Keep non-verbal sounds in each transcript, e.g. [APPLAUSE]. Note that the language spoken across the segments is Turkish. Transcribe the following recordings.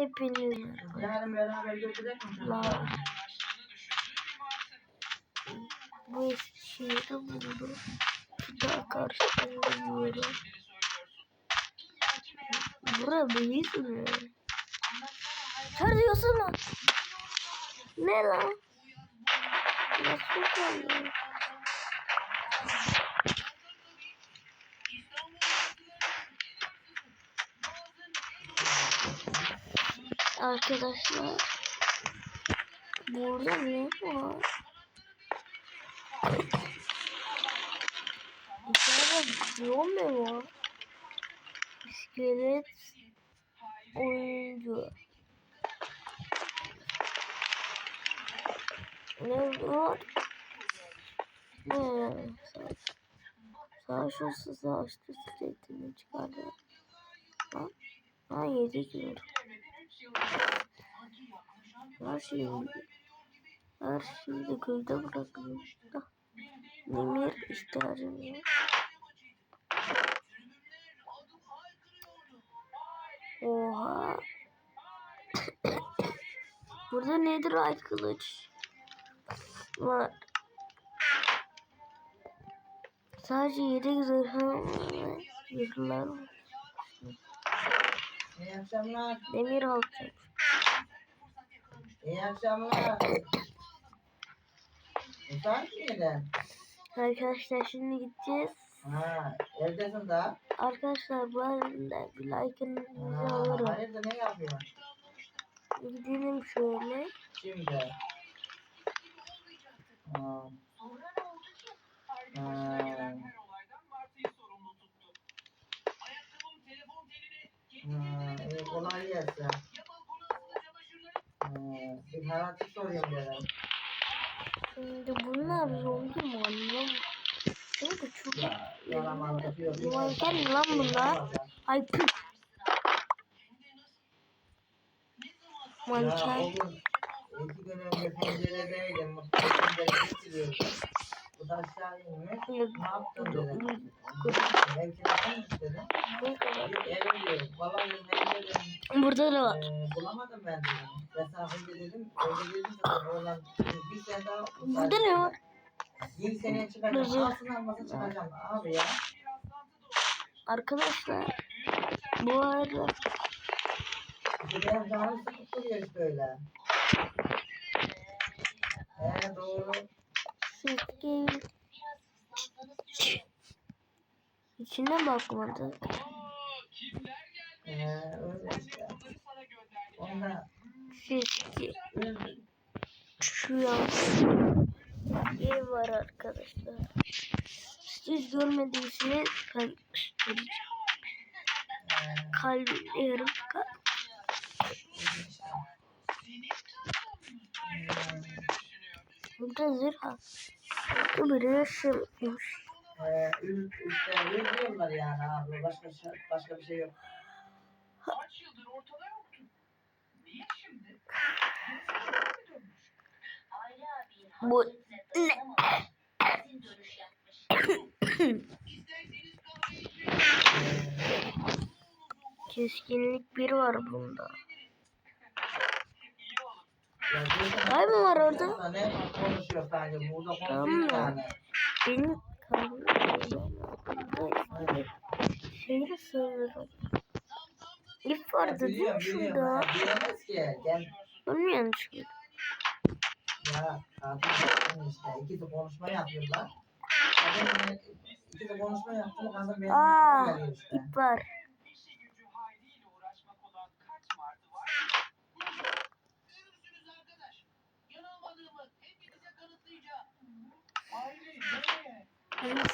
Hepiniz Yarın beraber götürecek mi bu Eskişehir'i buldu. Bir daha karşıdan geliyorum. Bura büyük mü? Mu? Ne lan? Nasıl kaldı? Arkadaşlar burada ne var? İçeride zombi var. İskelet oyuncu. Ne var? Ne? Savaş olsa savaşta sürekli çıkardı. Lan, lan yedik mi? Her şeyi, her şeyi de köyde bırakıyorum. Da. Demir ihtiyacım var. Oha. [COUGHS] Burada nedir ay kılıç? Var. Sadece yedek zırhım. Zırhlar var. Demir alacağım. İyi akşamlar. Efendim neden? Arkadaşlar şimdi gideceğiz. Ha, evdesin daha. Arkadaşlar bu arada bir like'ınızı alırım. hayırdır ne yapıyorsun? Gidelim şöyle. Şimdi. Ha. Ha. Ha, kolay gelsin. Şimdi bunlar zombi mi anlamam. Çünkü çok. Manken lan bunlar. Ay aşağı inmiş. Ne kadar. Burada da var. Bulamadım ben dedim. Mesafede dedim. Evde dedim de oğlan bir sene daha. Burada ne var? Bir seneye çıkacağım. Alsın almasın çıkacağım. Abi ya. Arkadaşlar. Bu arada benim canım sıkıp duruyor işte öyle. Ee doğru. Sirkeyi içine bakmadı. Ee öyle işte. Onda şu var arkadaşlar. Siz görmediyseniz ben göstereceğim. ee, Kalbi yarım kalp. Burada zırh var. Burada bir resim yapmış. Ee, işte ül diyorlar yani abi. Başka, şey- başka bir şey yok. Bu ne? Keskinlik bir var bunda. İyi olun. Ya diyorsun, Ay mı var orada? Tamam mı? Benim kalbimde şeyi seviyorum. İp vardı değil mi şurada? Bilmiyorum çünkü. Ya kadın işte ikisi konuşma yapıyorlar. Kadın ikisi konuşma yaptı kadın benim Aa, geliyor işte. ip var.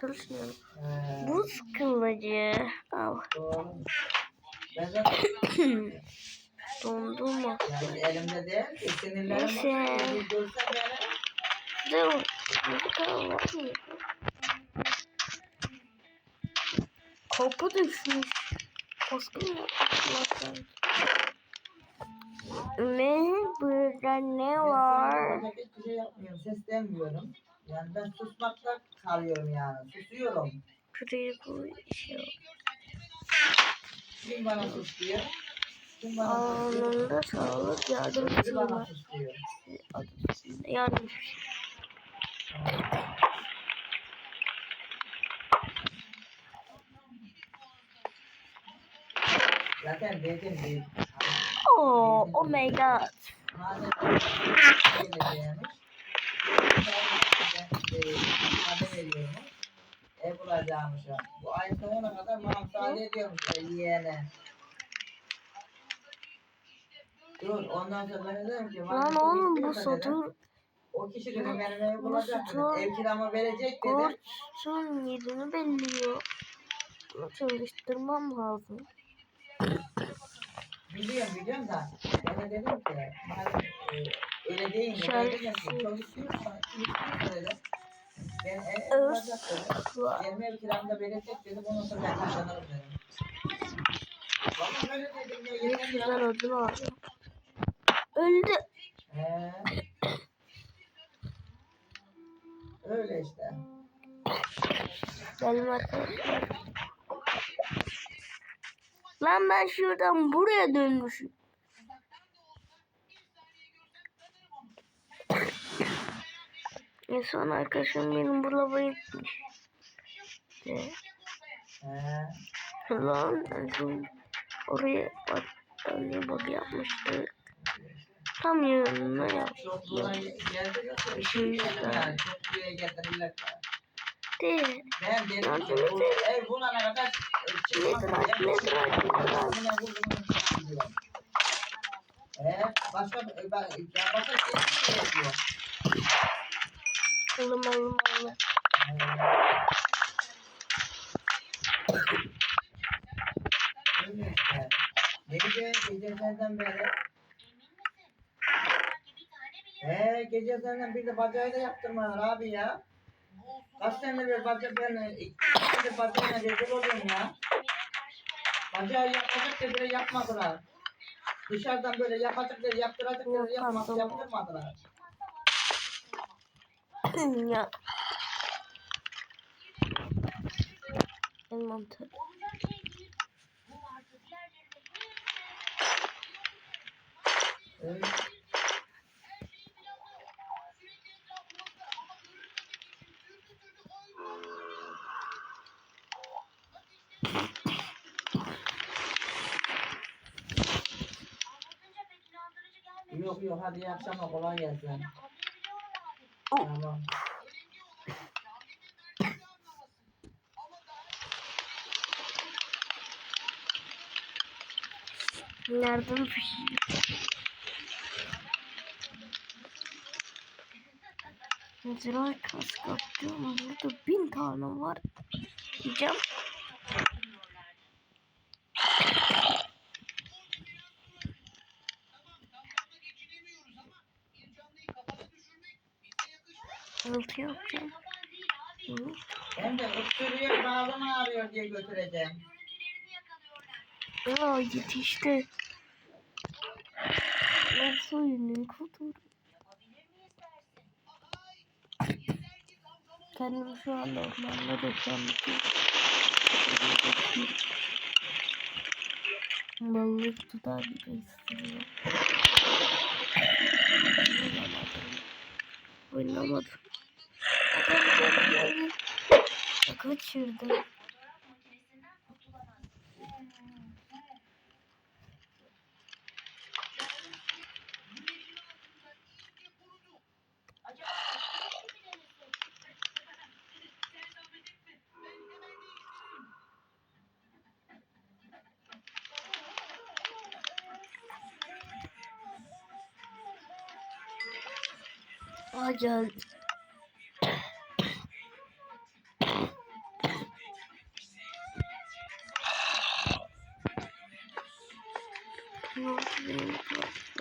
Konuşmuyorum? Ee, Buz kılıcı. Al. [COUGHS] de Dondurma. yani elimde değil ki sinirlerim Neyse. kadar var mı? Kapı düşmüş. Baskın mı? Ne? Burada ne var? Ben hiçbir şey yapmıyorum. Seslenmiyorum. Yani ben susmakta kalıyorum yani. Susuyorum. Buraya bu şey. Kim bana sus diyor? Anında sağlık yardım yardım. Dedim. Oh, oh my god. Ev bulacağımış. Bu ay sonuna kadar bana müsaade ediyormuş yeğene. Dur ondan sonra ben dedim ki Lan çok oğlum bu istiyorsa dedim, satır O kişi dedim benim evi bulacak dedim. Ev kiramı verecek dedim. Koçun yerini belliyor. Bunu çalıştırmam lazım. Biliyorum biliyorum da ben de dedim ki madem e, öyle değil mi? Ben Şarkısı. dedim kim istiyorsa dedim. Ben ev, bulacak dedim. Benim ev kiramı da verecek dedim. Ondan sonra ben kazanırım dedim. Vallahi öyle dedim ya. Ne güzel ödül aldı. Öldü. He. Öyle işte. Benim arkadaşlar. Lan ben şuradan buraya dönmüşüm. En son arkadaşım benim bu lava gitmiş. Lan oraya bak öyle bak yapmıştı. Tam yanına yaptı. Çokluğuna geldi yoksa Bir şey geldi işte. yani. Çokluğuna getirirler. De. Ben dedim ki Yardım e, bulana kadar diyor. Ee, başka başka şey yapıyor. Alım alım alım. Gece gecelerden beri He gecelerden bir de bacağı da yaptırmalar abi ya. Kaç senedir bir baca ben iki senedir bacağına rezil oluyorum ya. Bacağı yapacak dediler yapmadılar. Dışarıdan böyle yapacak dediler yaptıracak dediler yapmaz, yaptırmadılar. [CLEARS THROAT] ya. En mantıklı. Öyle. Yok hadi iyi akşamlar kolay gelsin. Tamam. Nereden pişiyor? Mesela kask yapacağım. Burada bin tane var. Diyeceğim. Hı. Hem de ısırıyor bağlım ağrıyor diye götüreceğim. Aa yetişti. Nasıl ünlü kudur? Kendimi şu anda ormanda yapıyorum. Balık tutar gibi hissediyorum. Oynamadım. Oynamadım. Adam geldi geldi. 弄出一个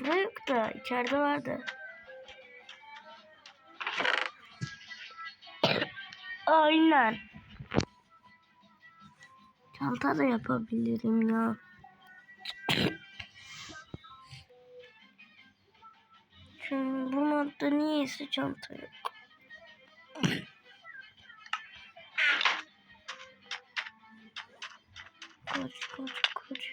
Burada yok da içeride vardı. Aynen. Çanta da yapabilirim ya. Şimdi bu modda niyeyse çanta yok. Kaç kaç.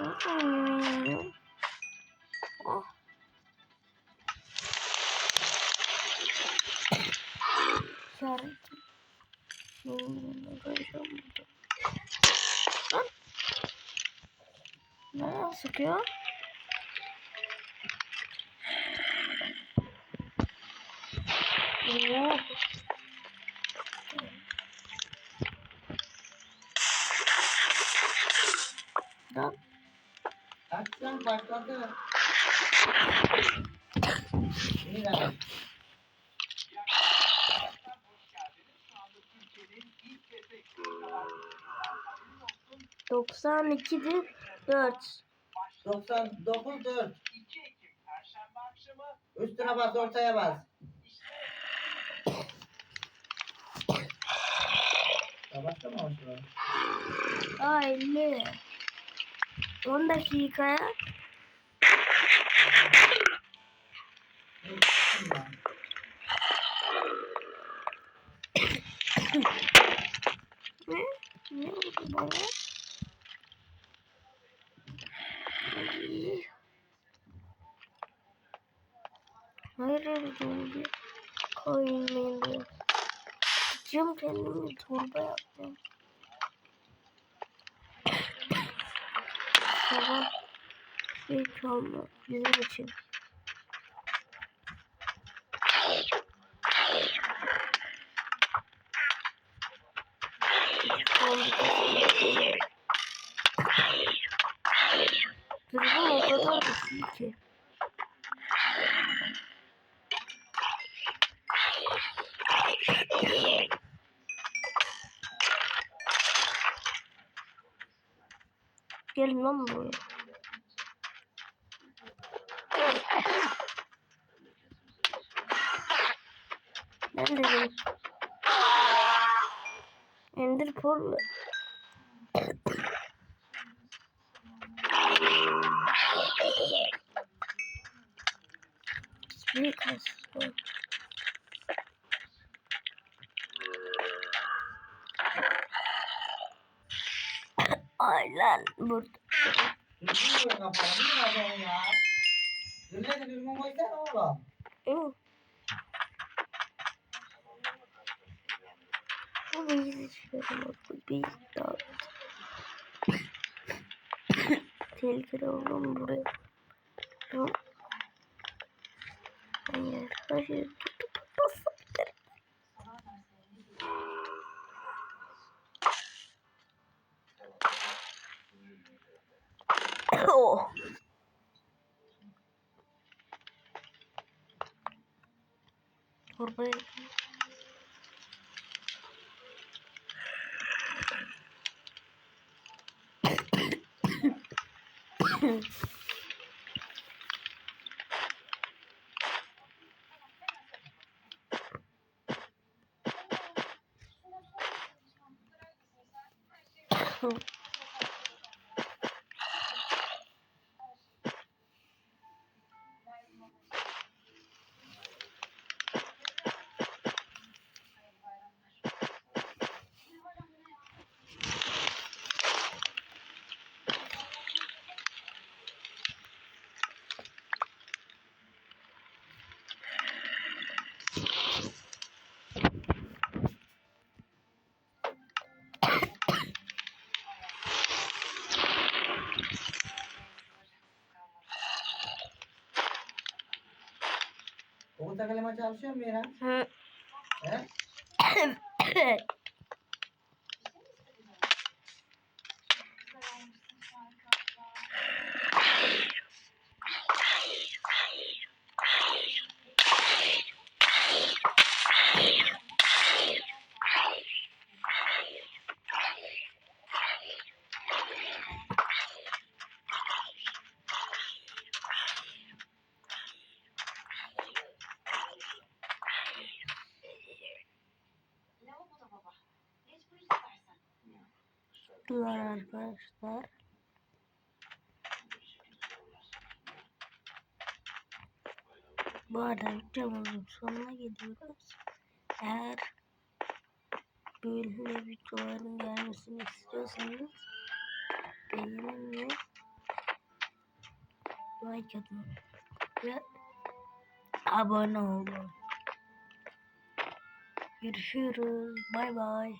Aa. Oh. İşaret. Şimdi koyacağım burada. Lan. Nereden sıkıyor? Oo. Lan. Aksiyon başladı. Mira. Hoş geldiniz. 99 4. 2 Ekim Perşembe akşamı Üstüne bas ortaya bas. Başlamamış mı? Aa 50. 10 dakikaya Ne çıktın lan? ne? Ne oldu bana? Ay. Öyle değil. Koymayın Cım kendimi torba yaptım. [COUGHS] Sabah şey çalma bizim için. Durum o kadar güçlü ki. Lan buraya. Ben. Ender Pearl. Ay lan burada. Niye kafanı ya? Zilleri düzgün koysana oğlum. Hı. Tehlikeli oğlum buraya. Tamam. Hayır, hayır. @웃 çalışıyor mu? Hı. He? [COUGHS] [COUGHS] [COUGHS] attılar arkadaşlar. Bu arada videomuzun sonuna geliyoruz. Eğer böyle videoların gelmesini istiyorsanız beğenin ve like atın ve abone olun. Görüşürüz. Bay bay.